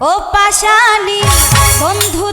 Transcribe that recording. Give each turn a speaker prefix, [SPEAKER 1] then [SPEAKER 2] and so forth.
[SPEAKER 1] ও পাশানি বন্ধু